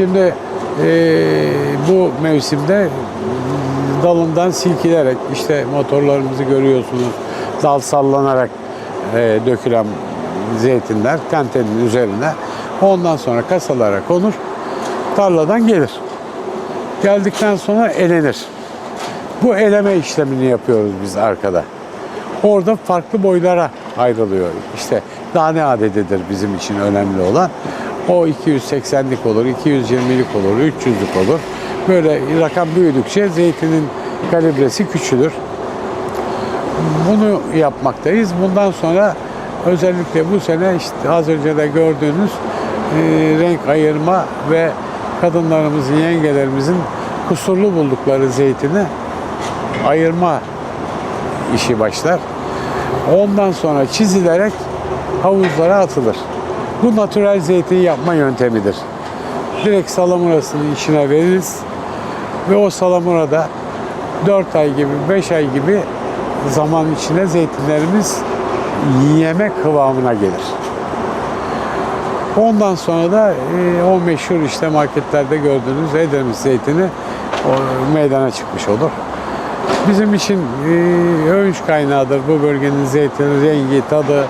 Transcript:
Şimdi e, bu mevsimde dalından silkilerek işte motorlarımızı görüyorsunuz dal sallanarak e, dökülen zeytinler tentenin üzerine ondan sonra kasalara konur tarladan gelir. Geldikten sonra elenir. Bu eleme işlemini yapıyoruz biz arkada. Orada farklı boylara ayrılıyor. İşte tane adedidir bizim için önemli olan. O 280'lik olur, 220'lik olur, 300'lük olur. Böyle rakam büyüdükçe zeytinin kalibresi küçülür. Bunu yapmaktayız. Bundan sonra özellikle bu sene işte az önce de gördüğünüz e, renk ayırma ve kadınlarımızın, yengelerimizin kusurlu buldukları zeytini ayırma işi başlar. Ondan sonra çizilerek havuzlara atılır. Bu natürel zeytin yapma yöntemidir. Direkt salamurasının içine veririz ve o salamurada 4 ay gibi, 5 ay gibi zaman içinde zeytinlerimiz yemek kıvamına gelir. Ondan sonra da e, o meşhur işte marketlerde gördüğünüz Edremit zeytini o meydana çıkmış olur. Bizim için e, övünç kaynağıdır bu bölgenin zeytini, rengi, tadı,